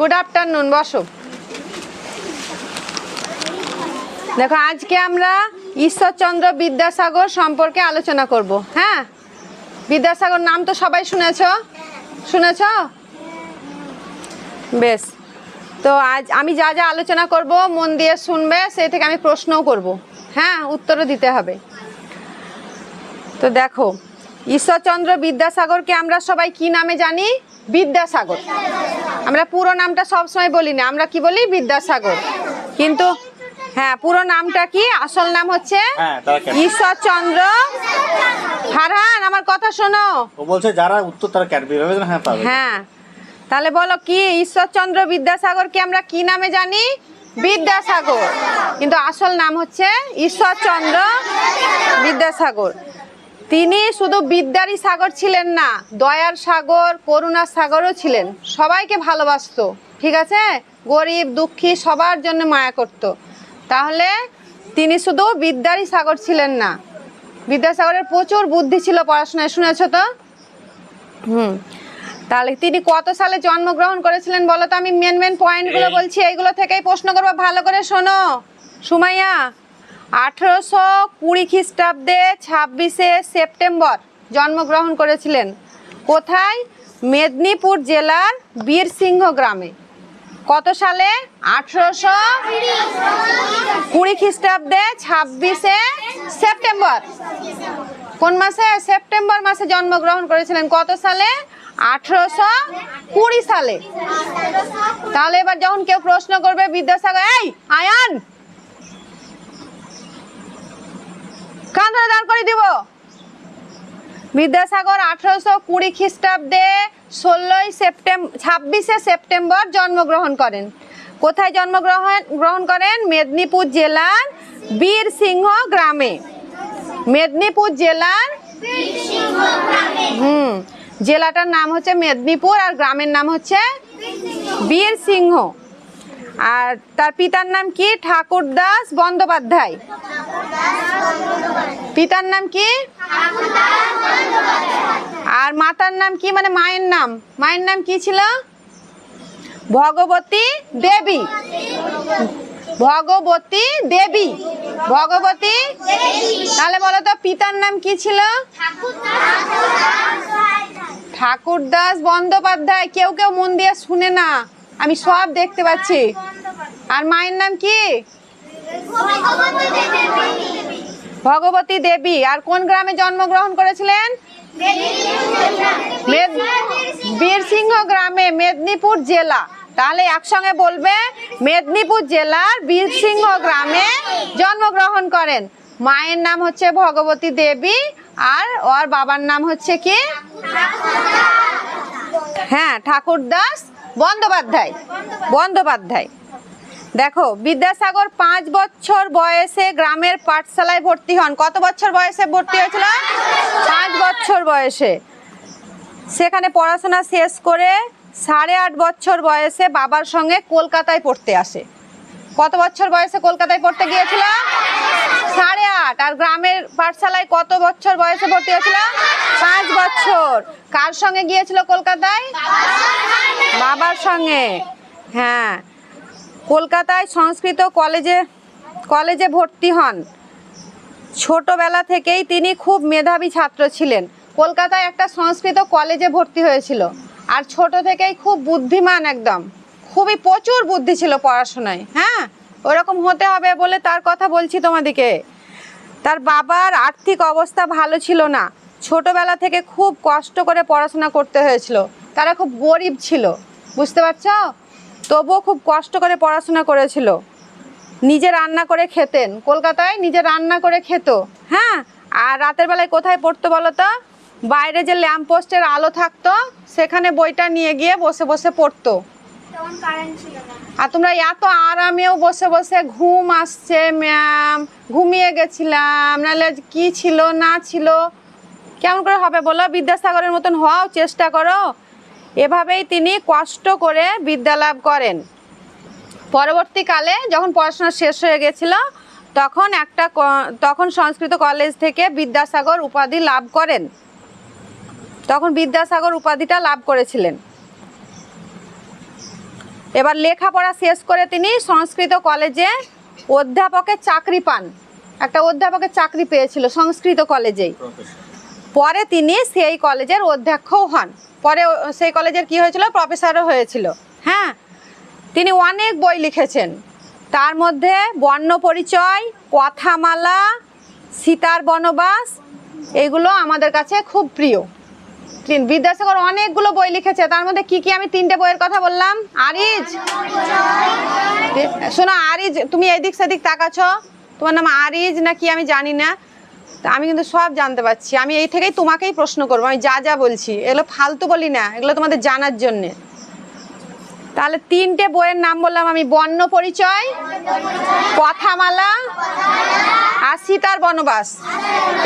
Good afternoon বসো। দেখো, আজকে আমরা ঈশ্বরচন্দ্র বিদ্যাসাগর সম্পর্কে আলোচনা করব হ্যাঁ? বিদ্যাসাগর নাম তো সবাই শুনেছ? শুনেছ? বেশ। তো আজ আমি যা যা আলোচনা করব, মন দিয়ে শুনবে, সেই থেকে আমি প্রশ্নও করব হ্যাঁ? উত্তরও দিতে হবে। তো দেখো ঈশ্বরচন্দ্র বিদ্যাসাগরকে আমরা সবাই কি নামে জানি? বিদ্যাসাগর। আমরা পুরো নামটা সবসময় বলি না আমরা কি বলি? বিদ্যাসাগর। কিন্তু হ্যাঁ পুরো নামটা কি? আসল নাম হচ্ছে হ্যাঁ? ঈশ্বরচন্দ্র ফারহান আমার কথা শোনো। ও বলছে যারা উত্তর তারা ক্যাডবি হ্যাঁ পাবে। হ্যাঁ। তাহলে বলো কি? ঈশ্বরচন্দ্র বিদ্যাসাগরকে আমরা কি নামে জানি? বিদ্যাসাগর। কিন্তু আসল নাম হচ্ছে ঈশ্বরচন্দ্র বিদ্যাসাগর। তিনি শুধু বিদ্যারই সাগর ছিলেন না দয়ার সাগর করুণার সাগরও ছিলেন। সবাইকে ভালোবাসতো ঠিক আছে? গরিব দুঃখী সবার জন্য মায়া করত। তাহলে তিনি শুধু বিদ্যারই সাগর ছিলেন না বিদ্যাসাগরের প্রচুর বুদ্ধি ছিল পড়াশোনায় শুনেছো তো? হুম। তাহলে তিনি কত সালে জন্মগ্রহণ করেছিলেন বলো তো? আমি মেন মেন পয়েন্টগুলো বলছি এইগুলো থেকেই প্রশ্ন করব। ভালো করে শোনো। সুমাইয়া আঠেরোশো কুড়ি খ্রিস্টাব্দে ছাব্বিশে সেপ্টেম্বর জন্মগ্রহণ করেছিলেন। কোথায়? মেদিনীপুর জেলার বীরসিংহ গ্রামে। কত সালে? আঠেরোশো কুড়ি খ্রিস্টাব্দে ছাব্বিশে সেপ্টেম্বর। কোন মাসে? সেপ্টেম্বর মাসে জন্মগ্রহণ করেছিলেন। কত সালে? আঠেরোশো কুড়ি সালে। তাহলে এবার যখন কেউ প্রশ্ন করবে বিদ্যাসাগর, এই, আয়ান কান ধরে দাঁড় করে দিব। বিদ্যাসাগর আঠারোশো কুড়ি খ্রিস্টাব্দে ষোলোই সেপ্টেম্বর ছাব্বিশে সেপ্টেম্বর জন্মগ্রহণ করেন। কোথায় জন্মগ্রহণ গ্রহণ করেন? মেদিনীপুর জেলার বীরসিংহ গ্রামে। মেদিনীপুর জেলার হুম, জেলাটার নাম হচ্ছে মেদিনীপুর আর গ্রামের নাম হচ্ছে বীরসিংহ। আর তার পিতার নাম কি? ঠাকুরদাস বন্দ্যোপাধ্যায়। পিতার নাম কি? আর মাতার নাম কি? মানে মায়ের নাম। মায়ের নাম কি ছিল? ভগবতী দেবী। ভগবতী দেবী। ভগবতী তাহলে বলো তো, পিতার নাম কি ছিল? ঠাকুরদাস বন্দ্যোপাধ্যায়। কেউ কেউ মন দিয়ে শুনে না। আমি সব দেখতে পাচ্ছি। আর মায়ের নাম কি? ভগবতী দেবী। আর কোন গ্রামে জন্মগ্রহণ করেছিলেন? বীরসিংহ গ্রামে, মেদিনীপুর জেলা। তাহলে একসঙ্গে বলবে, মেদিনীপুর জেলার বীরসিংহ গ্রামে জন্মগ্রহণ করেন। মায়ের নাম হচ্ছে ভগবতী দেবী, আর ওর বাবার নাম হচ্ছে কি? হ্যাঁ ঠাকুরদাস। বন্দ্যোপাধ্যায় বন্দ্যোপাধ্যায়। দেখো, বিদ্যাসাগর পাঁচ বছর বয়সে গ্রামের পাঠশালায় ভর্তি হন। কত বছর বয়সে ভর্তি হয়েছিল? পাঁচ বছর বয়সে। সেখানে পড়াশোনা শেষ করে সাড়ে আট বছর বয়সে বাবার সঙ্গে কলকাতায় পড়তে আসে। কত বছর বয়সে কলকাতায় পড়তে গিয়েছিল? সাড়ে আট। আর গ্রামের পাঠশালায় কত বছর বয়সে ভর্তি হয়েছিল? পাঁচ বছর। কার সঙ্গে গিয়েছিল কলকাতায়? বাবার সঙ্গে। হ্যাঁ। কলকাতায় সংস্কৃত কলেজে কলেজে ভর্তি হন। ছোটবেলা থেকেই তিনি খুব মেধাবী ছাত্র ছিলেন। কলকাতায় একটা সংস্কৃত কলেজে ভর্তি হয়েছিল। আর ছোট থেকেই খুব বুদ্ধিমান একদম। খুবই প্রচুর বুদ্ধি ছিল পড়াশোনায়। হ্যাঁ। ওরকম হতে হবে বলে তার কথা বলছি তোমাদেরকে। তার বাবার আর্থিক অবস্থা ভালো ছিল না। ছোটবেলা থেকে খুব কষ্ট করে পড়াশোনা করতে হয়েছিল। তারা খুব গরিব ছিল। বুঝতে পারছ? তবুও খুব কষ্ট করে পড়াশোনা করেছিল। নিজে রান্না করে খেতেন। কলকাতায় নিজে রান্না করে খেত। হ্যাঁ? আর রাতের বেলায় কোথায় পড়তো বলো তো? বাইরে যে ল্যাম্প পোস্টের আলো থাকতো, সেখানে বইটা নিয়ে গিয়ে বসে বসে পড়তো। আর তোমরা এত আরামেও বসে বসে ঘুম আসছে ম্যাম ঘুমিয়ে গেছিলাম, নাহলে কি ছিল, না ছিল? কেমন করে হবে বলো? বিদ্যাসাগরের মতন হওয়াও চেষ্টা করো। এভাবেই তিনি কষ্ট করে বিদ্যা লাভ করেন। পরবর্তীকালে যখন পড়াশোনা শেষ হয়ে গেছিল, তখন একটা তখন সংস্কৃত কলেজ থেকে বিদ্যাসাগর উপাধি লাভ করেন। তখন বিদ্যাসাগর উপাধিটা লাভ করেছিলেন। এবার লেখাপড়া শেষ করে তিনি সংস্কৃত কলেজে অধ্যাপকের চাকরি পান। একটা অধ্যাপকের চাকরি পেয়েছিল সংস্কৃত কলেজেই পরে তিনি সেই কলেজের অধ্যক্ষও হন। পরে সেই কলেজের কি হয়েছিল? প্রফেসরও হয়েছিল। হ্যাঁ তিনি অনেক বই লিখেছেন। তার মধ্যে বর্ণ পরিচয়, কথামালা, সীতার বনবাস, এগুলো আমাদের কাছে খুব প্রিয়। তিন- বিদ্যাসাগর অনেকগুলো বই লিখেছে, তার মধ্যে কি কি আমি তিনটে বইয়ের কথা বললাম? আরিজ! শোনো, আরিজ, তুমি এদিক সেদিক তাকাচ্ছ। তোমার নাম আরিজ না কি আমি জানি না। আমি কিন্তু সব জানতে পারছি। আমি এই থেকেই তোমাকেই প্রশ্ন করব, আমি যা যা বলছি। এগুলো ফালতু বলি না, এগুলো তোমাদের জানার জন্যে। তাহলে তিনটে বইয়ের নাম বললাম আমি বর্ণ পরিচয় কথামালা আর সীতার বনবাস।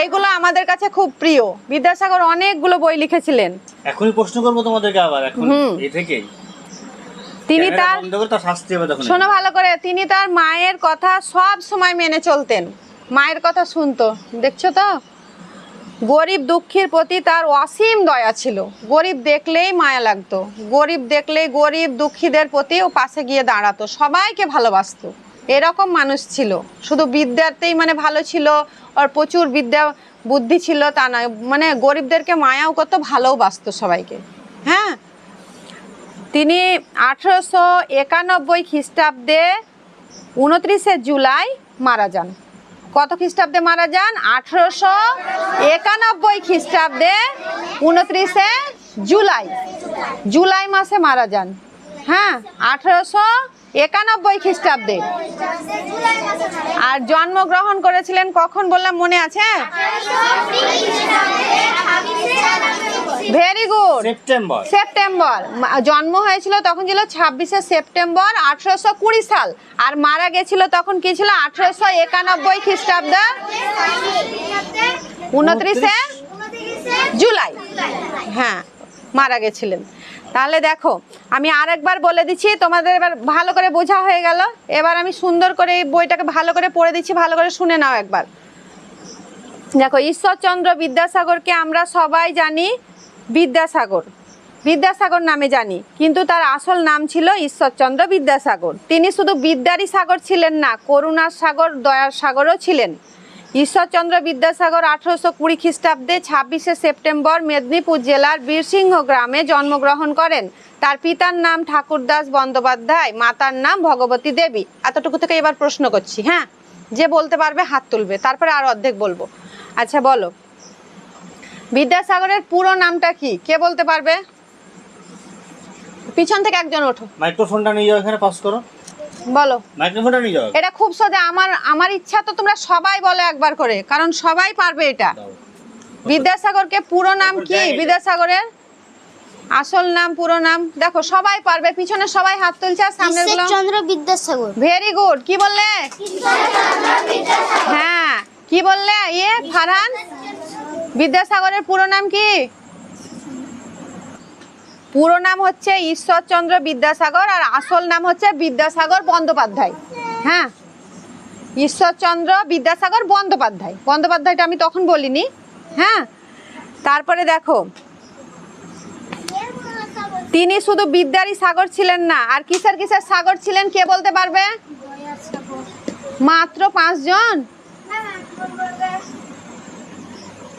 এইগুলো আমাদের কাছে খুব প্রিয়। বিদ্যাসাগর অনেকগুলো বই লিখেছিলেন। এখনই প্রশ্ন করব তোমাদেরকে আবার এখন। এই থেকেই। তিনি তার শোনো ভালো করে তিনি তার মায়ের কথা সব সময় মেনে চলতেন। মায়ের কথা শুনতো। দেখছ তো? গরিব দুঃখীর প্রতি তার অসীম দয়া ছিল। গরিব দেখলেই মায়া লাগতো। গরিব দেখলেই গরিব দুঃখীদের প্রতি ও পাশে গিয়ে দাঁড়াতো। সবাইকে ভালোবাসতো। এরকম মানুষ ছিল। শুধু বিদ্যাতেই মানে ভালো ছিল আর প্রচুর বিদ্যা বুদ্ধি ছিল তা নয়। মানে গরিবদেরকে মায়াও করতো, ভালোও বাসতো সবাইকে। হ্যাঁ? তিনি আঠেরোশো একানব্বই খ্রিস্টাব্দে উনত্রিশে জুলাই মারা যান। কত খ্রিস্টাব্দে মারা যান? আঠারোশো একানব্বই খ্রিস্টাব্দে উনত্রিশে জুলাই। জুলাই মাসে মারা যান। হ্যাঁ আঠেরোশো একানব্বই খ্রিস্টাব্দে। আর জন্মগ্রহণ করেছিলেন কখন বললাম মনে আছে? Very good September. সেপ্টেম্বর। জন্ম হয়েছিল তখন ছিল ছাব্বিশে সেপ্টেম্বর আঠেরোশো কুড়ি সাল। আর মারা গেছিল তখন কি ছিল? আঠেরোশো একানব্বই খ্রিস্টাব্দ উনত্রিশে। জুলাই। হ্যাঁ। মারা গেছিলেন। তাহলে দেখো, আমি আরেকবার বলে দিচ্ছি, তোমাদের এবার ভালো করে বোঝা হয়ে গেল। এবার আমি সুন্দর করে এই বইটাকে ভালো করে পড়ে দিচ্ছি, ভালো করে শুনে নাও একবার। দেখো, ঈশ্বরচন্দ্র বিদ্যাসাগরকে আমরা সবাই জানি বিদ্যাসাগর। বিদ্যাসাগর নামে জানি, কিন্তু তার আসল নাম ছিল ঈশ্বরচন্দ্র বিদ্যাসাগর। তিনি শুধু বিদ্যারই সাগর ছিলেন না, করুণার সাগর, দয়ার সাগরও ছিলেন। ঈশ্বরচন্দ্র বিদ্যাসাগর আঠারোশো কুড়ি খ্রিস্টাব্দে ছাব্বিশে সেপ্টেম্বর মেদিনীপুর জেলার বীরসিংহ গ্রামে জন্মগ্রহণ করেন। তার পিতার নাম ঠাকুরদাস বন্দ্যোপাধ্যায়, মাতার নাম ভগবতী দেবী। এতটুকু থেকে এবার প্রশ্ন করছি হ্যাঁ? যে বলতে পারবে হাত তুলবে, তারপরে আর অর্ধেক বলব। আচ্ছা বলো। বিদ্যাসাগরের পুরো নামটা কি? কে বলতে পারবে? পিছন থেকে একজন ওঠো। মাইক্রোফোনটা নিয়ে যাও এখানে পাস করো। বলো। মাইক্রোফোনটা নিয়ে যাও। এটা খুব সোজা আমার আমার ইচ্ছা তো তোমরা সবাই বলো একবার করে কারণ সবাই পারবে এটা। বিদ্যাসাগরকে পুরো নাম কি? বিদ্যাসাগরের আসল নাম পুরো নাম। দেখো সবাই পারবে পিছনে সবাই হাত তুলছে আর সামনেরগুলো ঈশ্বরচন্দ্র বিদ্যাসাগর। ভেরি গুড কি বললে? হ্যাঁ। কি বললে? ইয়ে ফারহান? বিদ্যাসাগরের পুরো নাম কি? পুরো নাম হচ্ছে ঈশ্বরচন্দ্র বিদ্যাসাগর আর আসল নাম হচ্ছে বিদ্যাসাগর বন্দ্যোপাধ্যায়। হ্যাঁ? ঈশ্বরচন্দ্র বিদ্যাসাগর বন্দ্যোপাধ্যায়। বন্দ্যোপাধ্যায়টা আমি তখন বলিনি। হ্যাঁ? তারপরে দেখো। তিনি শুধু বিদ্যারই সাগর ছিলেন না, আর কিসের কিসের সাগর ছিলেন কে বলতে পারবে? মাত্র পাঁচজন?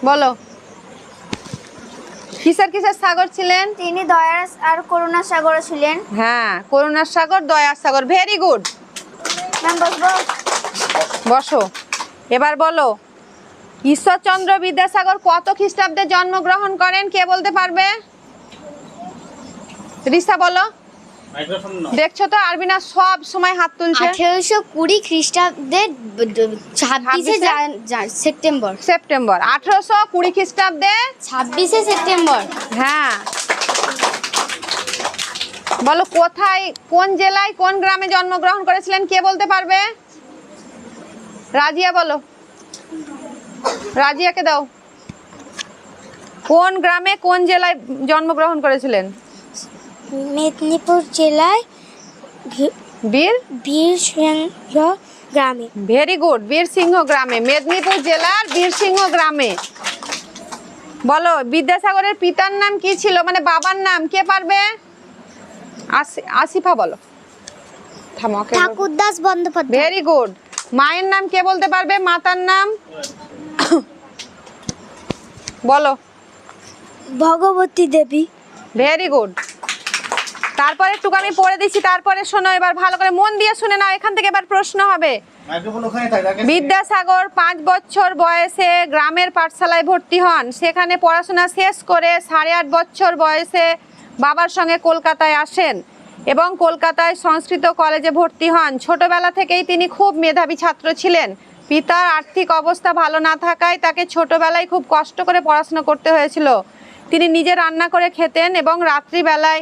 বলো। কিসের কিসের সাগর ছিলেন? তিনি দয়ার আর করুণা সাগর ছিলেন। হ্যাঁ করুণা সাগর দয়ার সাগর ভেরি গুড বসো। এবার বলো ঈশ্বরচন্দ্র বিদ্যাসাগর কত খ্রিস্টাব্দে জন্মগ্রহণ করেন কে বলতে পারবে? রিসা বলো। দেখছ তো আরবিনা সব সময় হাত তুলছে। আঠেরোশো কুড়ি খ্রিস্টাব্দে ছাব্বিশে ছাব্বিশে? সেপ্টেম্বর। সেপ্টেম্বর। আঠেরোশো কুড়ি খ্রিস্টাব্দে? ছাব্বিশে সেপ্টেম্বর। হ্যাঁ। বলো কোথায় কোন জেলায় কোন গ্রামে জন্মগ্রহণ করেছিলেন কে বলতে পারবে? রাজিয়া বলো। রাজিয়াকে দাও। কোন গ্রামে কোন জেলায় জন্মগ্রহণ করেছিলেন? মেদিনীপুর জেলায় বীর? বীরসিংহ গ্রামে। ভেরি গুড বীরসিংহ গ্রামে মেদিনীপুর জেলার বীরসিংহ গ্রামে। বলো বিদ্যাসাগরের পিতার নাম কি ছিল? মানে বাবার নাম কে পারবে? আসি- আসিফা বলো। ঠাকুরদাস বন্দ্যোপাধ্যায়। ভেরি গুড মায়ের নাম কে বলতে পারবে? মাতার নাম? বলো। ভগবতী দেবী। ভেরি গুড তারপরে একটু আমি পড়ে দিচ্ছি তারপরে শোনো এবার ভালো করে মন দিয়ে শুনে নাও এখান থেকে এবার প্রশ্ন হবে। বিদ্যাসাগর পাঁচ বছর বয়সে গ্রামের পাঠশালায় ভর্তি হন। সেখানে পড়াশোনা শেষ করে সাড়ে আট বছর বয়সে বাবার সঙ্গে কলকাতায় আসেন এবং কলকাতায় সংস্কৃত কলেজে ভর্তি হন। ছোটবেলা থেকেই তিনি খুব মেধাবী ছাত্র ছিলেন। পিতার আর্থিক অবস্থা ভালো না থাকায় তাকে ছোটবেলায় খুব কষ্ট করে পড়াশোনা করতে হয়েছিল। তিনি নিজে রান্না করে খেতেন এবং রাত্রিবেলায়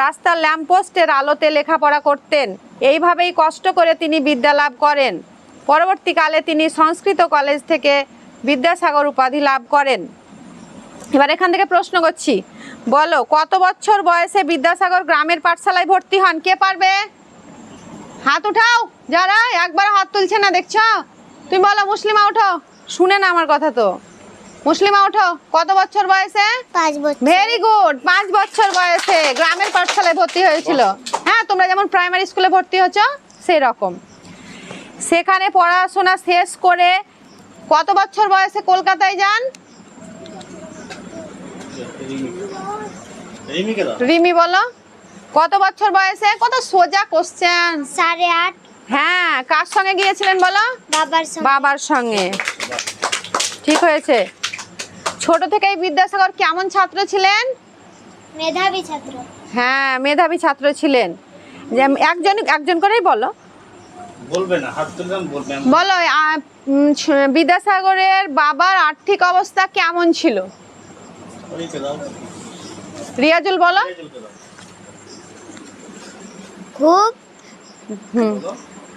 রাস্তার ল্যাম্পপোস্টের আলোতে লেখাপড়া করতেন। এইভাবেই কষ্ট করে তিনি বিদ্যা লাভ করেন। পরবর্তীকালে তিনি সংস্কৃত কলেজ থেকে বিদ্যাসাগর উপাধি লাভ করেন। এবার এখান থেকে প্রশ্ন করছি। বলো, কত বছর বয়সে বিদ্যাসাগর গ্রামের পাঠশালায় ভর্তি হন? কে পারবে? হাত উঠাও, যারা, একবার হাত তুলছে না, দেখছ? তুমি বলো, মুসলিমা উঠো শুনে না আমার কথা তো। মুসলিমা ওঠো। কত বছর বয়সে? পাঁচ বছর। ভেরি গুড পাঁচ বছর বয়সে গ্রামের পাঠশালায় ভর্তি হয়েছিল। হ্যাঁ তোমরা যেমন প্রাইমারি স্কুলে ভর্তি হচ্ছ সেই রকম সেখানে পড়াশোনা শেষ করে কত বছর বয়সে কলকাতায় যান? রিমি বলো। কত বছর বয়সে? কত সোজা কোশ্চেন সাড়ে আট। হ্যাঁ কার সঙ্গে গিয়েছিলেন বলো? বাবার সঙ্গে। বাবার সঙ্গে। ঠিক হয়েছে। ছোট থেকেই বিদ্যাসাগর কেমন ছাত্র ছিলেন? মেধাবী ছাত্র। হ্যাঁ মেধাবী ছাত্র ছিলেন। যে একজন একজন করেই বলো। বলবে না হাত বলবে বলো বিদ্যাসাগরের বাবার আর্থিক অবস্থা কেমন ছিল? রিয়াজুল বলো। খুব। হুম।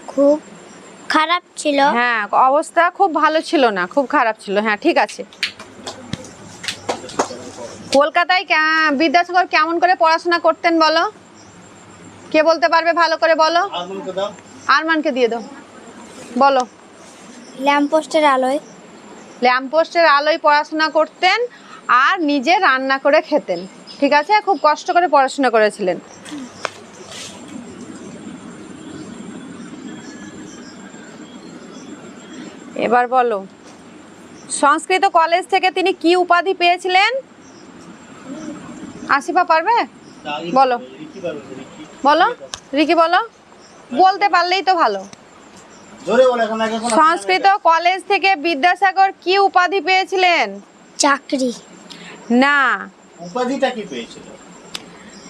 খুব খারাপ ছিল। হ্যাঁ অবস্থা খুব ভালো ছিল না খুব খারাপ ছিল। হ্যাঁ ঠিক আছে। কলকাতায় বিদ্যাসাগর কেমন করে পড়াশোনা করতেন বলো? কে বলতে পারবে ভালো করে বলো? আরমানকে দিয়ে দাও। বলো। ল্যাম্পপোস্টের আলোয়। ল্যাম্পপোস্টের আলোয় পড়াশোনা করতেন আর নিজে রান্না করে খেতেন। ঠিক আছে? খুব কষ্ট করে পড়াশোনা করেছিলেন। এবার বলো। সংস্কৃত কলেজ থেকে তিনি কি উপাধি পেয়েছিলেন? আসিফা পারবে? বলো। বলো। রিকি বলো। বলতে পারলেই তো ভালো। জোরে বলে এখন এখন সংস্কৃত কলেজ থেকে বিদ্যাসাগর কি উপাধি পেয়েছিলেন? চাকরি। না। উপাধিটা কি পেয়েছিল?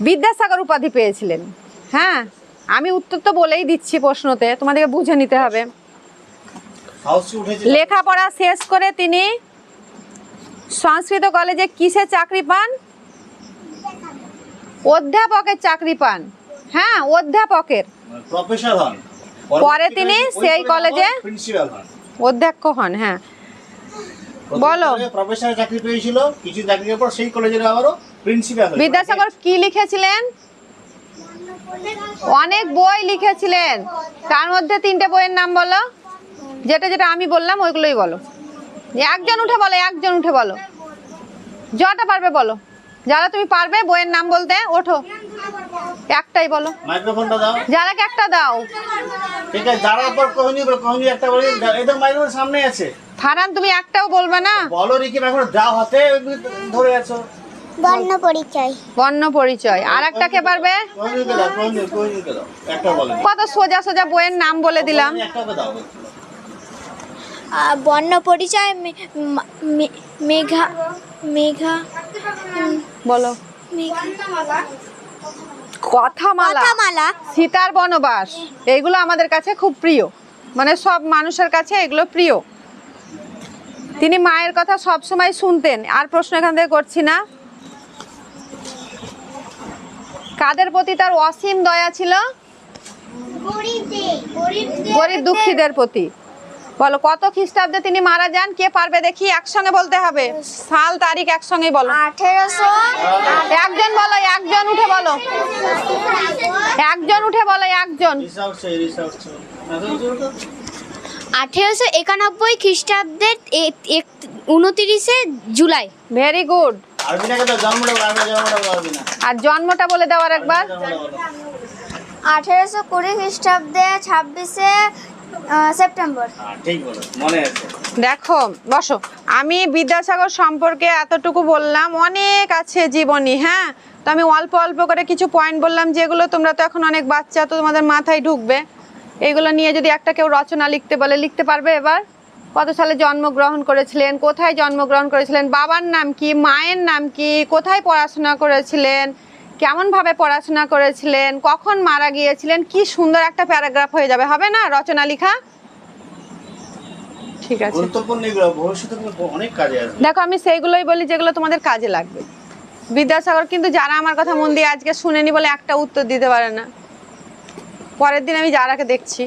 বিদ্যাসাগর উপাধি পেয়েছিলেন। হ্যাঁ আমি উত্তর তো বলেই দিচ্ছি প্রশ্নতে তোমাদেরকে বুঝে নিতে হবে। লেখাপড়া শেষ করে তিনি সংস্কৃত কলেজে কিসে চাকরি পান? অধ্যাপকের চাকরি পান। হ্যাঁ অধ্যাপকের। প্রফেসর হন। পরে তিনি সেই কলেজে প্রিন্সিপাল হন অধ্যক্ষ হন হ্যাঁ। বলো। প্রফেসরের চাকরি পেয়েছিল কিছু চাকরির পর সেই কলেজের আবারও প্রিন্সিপাল বিদ্যাসাগর কি লিখেছিলেন? অনেক বই লিখেছিলেন। তার মধ্যে তিনটে বইয়ের নাম বলো। যেটা যেটা আমি বললাম ওইগুলোই বলো। একজন উঠে বলো একজন উঠে বলো। যটা পারবে বলো। যারা তুমি পারবে বইয়ের নাম বলতে ওঠো। একটাই বলো। মাইক্রোফোনটা দাও। যারা একটা দাও। ঠিক আছে যারা পর কোহিনী কোহিনী একটা বলে এই তো মাইক্রোফোন সামনে আছে। ফারান তুমি একটাও বলবে না? বলো রিকি মাইক্রোফোন দাও হাতে ধরে আছো। বর্ণ পরিচয়। বর্ণ পরিচয়। আর একটা কে পারবে? কোহিনীকে দাও কোহিনী কোহিনীকে দাও। একটা বলে কত সোজা সোজা বইয়ের নাম বলে দিলাম। বর্ণ পরিচয় মেঘা মেঘা বলো। কথামালা। সীতার বনবাস। এইগুলো আমাদের কাছে খুব প্রিয়। মানে সব মানুষের কাছে এগুলো প্রিয়। তিনি মায়ের কথা সব সময় শুনতেন। আর প্রশ্ন এখান থেকে করছি না। কাদের প্রতি তার অসীম দয়া ছিল? গরিব দুঃখীদের প্রতি। বলো কত খ্রিস্টাব্দে তিনি মারা যান? কে পারবে দেখি? একসঙ্গে বলতে হবে। সাল তারিখ একসঙ্গেই বলো। আঠেরোশো একজন বলো একজন উঠে বলো। একজন উঠে বলো একজন। আঠেরোশো একানব্বই খ্রিস্টাব্দের উনতিরিশে জুলাই। ভেরি গুড আর জন্মটা বলে দেওয়ার একবার। আঠেরোশো কুড়ি খ্রিস্টাব্দে ছাব্বিশে সেপ্টেম্বর। দেখো বসো। আমি বিদ্যাসাগর সম্পর্কে এতটুকু বললাম অনেক আছে জীবনী হ্যাঁ? তো আমি অল্প অল্প করে কিছু পয়েন্ট বললাম যেগুলো তোমরা তো এখন অনেক বাচ্চা তো তোমাদের মাথায় ঢুকবে। এগুলো নিয়ে যদি একটা কেউ রচনা লিখতে বলে লিখতে পারবে এবার? কত সালে জন্মগ্রহণ করেছিলেন? কোথায় জন্মগ্রহণ করেছিলেন? বাবার নাম কি? মায়ের নাম কি? কোথায় পড়াশোনা করেছিলেন? কেমনভাবে পড়াশোনা করেছিলেন? কখন মারা গিয়েছিলেন? কি সুন্দর একটা প্যারাগ্রাফ হয়ে যাবে। হবে না? রচনা লেখা? ঠিক আছে। গুরুত্বপূর্ণ এগুলো ভবিষ্যতে অনেক কাজে আসবে। দেখো আমি সেইগুলোই বলি যেগুলো তোমাদের কাজে লাগবে। বিদ্যাসাগর কিন্তু যারা আমার কথা মন দিয়ে আজকে শুনেনি বলে একটা উত্তর দিতে পারে না। পরের দিন আমি যারাকে দেখছি।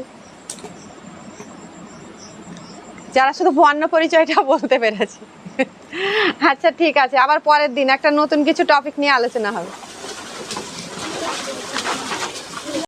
যারা শুধু বর্ণ পরিচয়টা বলতে পেরেছে। আচ্ছা ঠিক আছে। আবার পরের দিন একটা নতুন কিছু টপিক নিয়ে আলোচনা হবে।